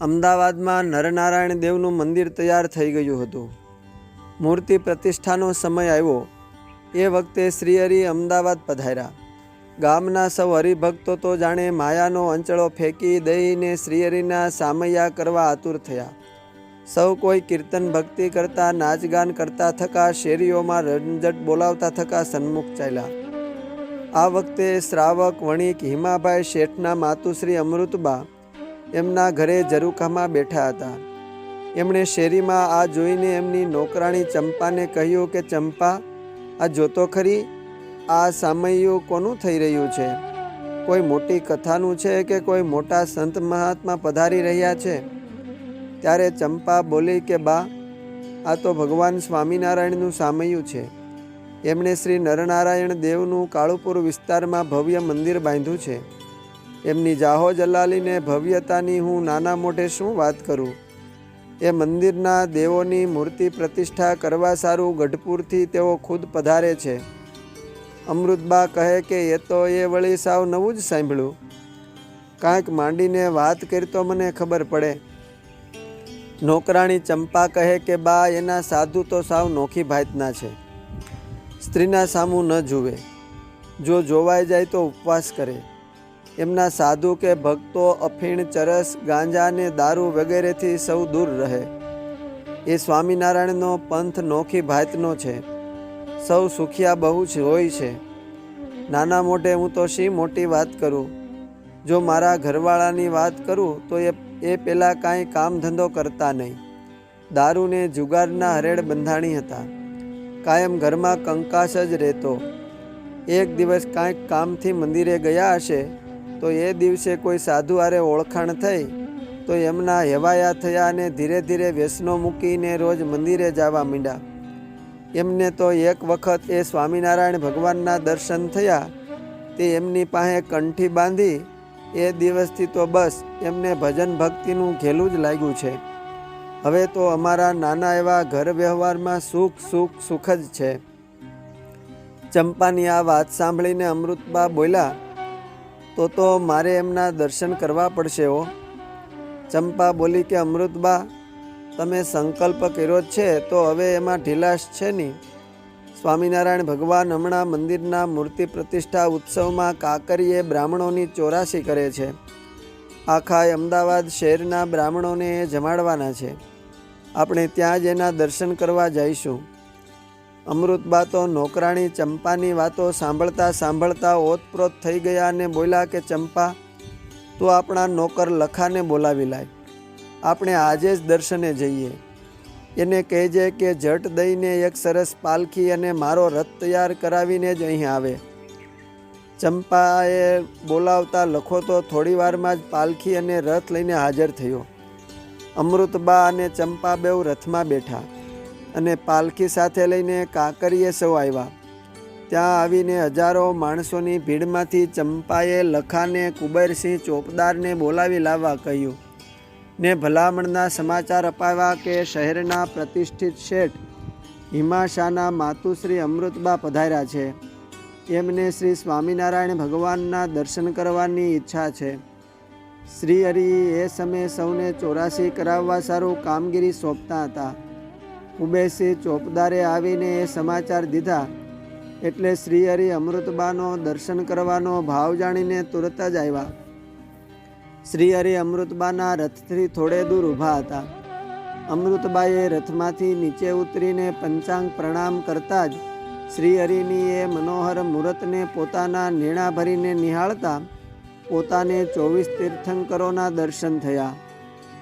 અમદાવાદમાં નરનારાયણ દેવનું મંદિર તૈયાર થઈ ગયું હતું. મૂર્તિ પ્રતિષ્ઠાનો સમય આવ્યો. એ વખતે શ્રીહરિ અમદાવાદ પધાર્યા. ગામના સૌ હરિભક્તો તો જાણે માયાનો અંચળો ફેંકી દઈને શ્રીહરિના સામૈયા કરવા આતુર થયા. સૌ કોઈ કીર્તન ભક્તિ કરતા નાચગાન કરતા થકા, શેરીઓમાં રંજટ બોલાવતા થકા સન્મુખ ચાલ્યા. આ વખતે શ્રાવક વણિક હિમાભાઈ શેઠના માતુશ્રી અમૃતબા એમના ઘરે ઝરૂખામાં બેઠા હતા. એમણે શેરીમાં આ જોઈને એમની નોકરાણી ચંપાને કહ્યું કે, ચંપા, આ જોતો ખરી? આ સામૈયું કોનું થઈ રહ્યું છે? કોઈ મોટી કથાનું છે કે કોઈ મોટા સંત મહાત્મા પધારી રહ્યા છે? ત્યારે ચંપા બોલી કે, બા, આ તો ભગવાન સ્વામિનારાયણનું સામૈયું છે. એમણે શ્રી નરનારાયણ દેવનું કાળુપુર વિસ્તારમાં ભવ્ય મંદિર બાંધ્યું છે. એમની જાહો જલાલીને ભવ્યતાની હું નાના મોઢે શું વાત કરું? એ મંદિરના દેવોની મૂર્તિ પ્રતિષ્ઠા કરવા સારું ગઢપુરથી તેઓ ખુદ પધારે છે. અમૃતબા કહે કે એ તો એ વળી સાવ નવું જ સાંભળ્યું. કાંઈક માંડીને વાત કરી તો મને ખબર પડે. નોકરાણી ચંપા કહે કે, બા, એના સાધુ તો સાવ નોખી ભાતના છે. સ્ત્રીના સામું ન જુએ. જો જોવાઈ જાય તો ઉપવાસ કરે. એમના સાધુ કે ભક્તો અફીણ, ચરસ, ગાંજા અને દારૂ વગેરેથી સૌ દૂર રહે. એ સ્વામિનારાયણનો પંથ નોખી ભાતનો છે. સૌ સુખિયા બહુ જ હોય છે. નાના મોઢે હું તો શી મોટી વાત કરું? જો મારા ઘરવાળાની વાત કરું તો એ એ પહેલાં કાંઈ કામ ધંધો કરતા નહીં. દારૂને જુગારના હરેડ બંધાણી હતા. કાયમ ઘરમાં કંકાસ જ રહેતો. એક દિવસ કાંઈક કામથી મંદિરે ગયા હશે તો એ દિવસે કોઈ સાધુ આરે ઓળખાણ થઈ, તો એમના હેવાયા થયા અને ધીરે ધીરે વ્યસનો મૂકીને રોજ મંદિરે જવા માંડ્યા. એમને તો એક વખત એ સ્વામિનારાયણ ભગવાનના દર્શન થયા, તે એમની પાસે કંઠી બાંધી, એ દિવસથી તો બસ એમને ભજન ભક્તિનું ઘેલું જ લાગ્યું છે. હવે તો અમારા નાના એવા ઘર વ્યવહારમાં સુખ સુખ સુખ જ છે. ચંપાની આ વાત સાંભળીને અમૃતબા બોલ્યા તો તો મારે એમના દર્શન કરવા પડશે હો. ચંપા બોલી કે, અમૃતબા, તમે સંકલ્પ કર્યો છે, તો હવે એમાં ઢીલાશ છે નહીં સ્વામિનારાયણ ભગવાન હમણાં મંદિરના મૂર્તિ પ્રતિષ્ઠા ઉત્સવમાં કાકરીએ બ્રાહ્મણોની ચોરાસી કરે છે. આખા અમદાવાદ શહેરના બ્રાહ્મણોને એ જમાડવાના છે. આપણે ત્યાં જ એના દર્શન કરવા જઈશું. અમૃતબા તો નોકરાણી, ચંપાની વાતો સાંભળતા સાંભળતા ઓતપ્રોત થઈ ગયા અને બોલ્યા કે, ચંપા, તું આપણા નોકર લખાને બોલાવી લાય. આપણે આજે જ દર્શને જઈએ. એને કહેજે કે, જટ દઈને એક સરસ પાલખી અને મારો રથ તૈયાર કરાવીને જ અહીં આવે. ચંપાએ બોલાવતા લખો તો થોડી વારમાં જ પાલખી અને રથ લઈને હાજર થયો. અમૃતબા અને ચંપા બેઉ રથમાં બેઠા. અને પાલખી સાથે લઈને કાંકરીએ સૌ આવ્યા. ત્યાં આવીને હજારો માણસોની ભીડમાંથી ચંપાએ લખાને કુબેરસિંહ ચોપદારને બોલાવી લાવવા કહ્યું. ને ભલામણના સમાચાર અપાવ્યા કે શહેરના પ્રતિષ્ઠિત શેઠ હિમાશાના માતુશ્રી અમૃતબા પધાર્યા છે. એમને શ્રી સ્વામિનારાયણ ભગવાનના દર્શન કરવાની ઈચ્છા છે. શ્રી હરિ એ સમયે સૌને ચોરાસી કરાવવા સારું કામગીરી સોંપતા હતા. કુબેરસિંહ ચોપદારે આવીને એ સમાચાર દીધા એટલે શ્રી હરિ અમૃતબાનો દર્શન કરવાનો ભાવ જાણીને તુરત જ આવ્યા. શ્રી હરિ અમૃતબાના રથથી થોડે દૂર ઊભા હતા. અમૃતબાએ રથમાંથી નીચે ઉતરીને પંચાંગ પ્રણામ કરતા જ શ્રી હરિની એ મનોહર મુહૂર્તને પોતાના નીણા ભરીને નિહાળતા પોતાને ચોવીસ તીર્થંકરોના દર્શન થયા.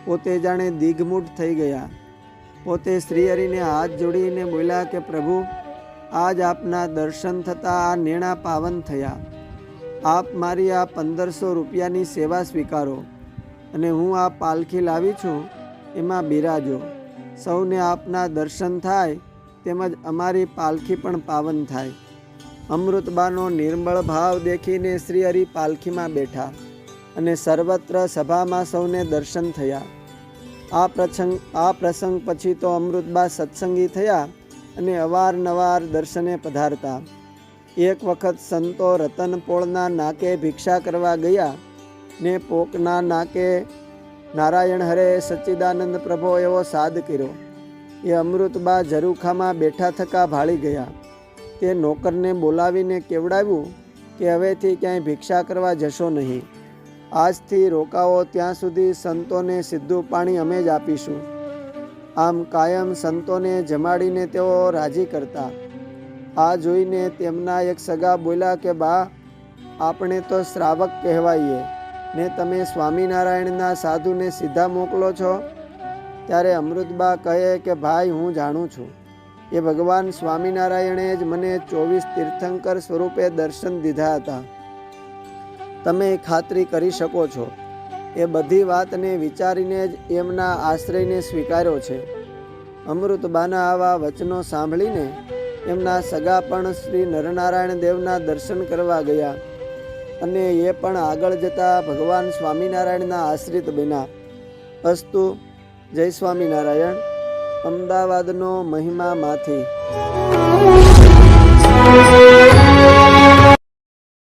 પોતે જાણે દિગ્મૂઢ થઈ ગયા. પોતે શ્રી હરિને હાથ જોડીને બોલ્યા કે, પ્રભુ, આજ આપના દર્શન થતાં આ નેણા પાવન થયા. આપ મારી આ પંદરસો રૂપિયાની સેવા સ્વીકારો અને હું આ પાલખી લાવી છું, એમાં બિરાજો. સૌને આપના દર્શન થાય, તેમજ અમારી પાલખી પણ પાવન થાય. અમૃતબાનો નિર્મળ ભાવ દેખીને શ્રી હરિ પાલખીમાં બેઠા અને સર્વત્ર સભામાં સૌને દર્શન થયા. આ પ્રસંગ આ પ્રસંગ પછી તો અમૃતબા સત્સંગી થયા અને અવારનવાર દર્શને પધારતા. એક વખત સંતો રતનપોળના નાકે ભિક્ષા કરવા ગયા ને પોકના નાકે નારાયણ હરે સચ્ચિદાનંદ પ્રભો એવો સાદ કર્યો. એ અમૃતબા ઝરૂખામાં બેઠા થકા ભાળી ગયા. તે નોકરને બોલાવીને કેવડાવ્યું કે હવેથી ક્યાંય ભિક્ષા કરવા જશો નહીં. આજથી રોકાવો ત્યાં સુધી સંતોને સીધું પાણી અમે જ આપીશું. આમ કાયમ સંતોને જમાડીને તેઓ રાજી કરતા. આ જોઈને તેમના એક સગા બોલ્યા કે, બા, આપણે તો શ્રાવક કહેવાઈએ. ને તમે સ્વામિનારાયણના સાધુને સીધા મોકલો છો? ત્યારે અમૃતબા કહે કે, ભાઈ, હું જાણું છું. એ ભગવાન સ્વામિનારાયણે જ મને ચોવીસ તીર્થંકર સ્વરૂપે દર્શન દીધા હતા. તમે ખાતરી કરી શકો છો. એ બધી વાતને વિચારીને જ એમના આશ્રયને સ્વીકાર્યો છે. અમૃતબાના આવા વચનો સાંભળીને એમના સગા પણ શ્રી નરનારાયણ દેવના દર્શન કરવા ગયા અને એ પણ આગળ જતા ભગવાન સ્વામિનારાયણના આશ્રિત બન્યા. અસ્તુ, જય સ્વામિનારાયણ. અમદાવાદનો મહિમામાંથી.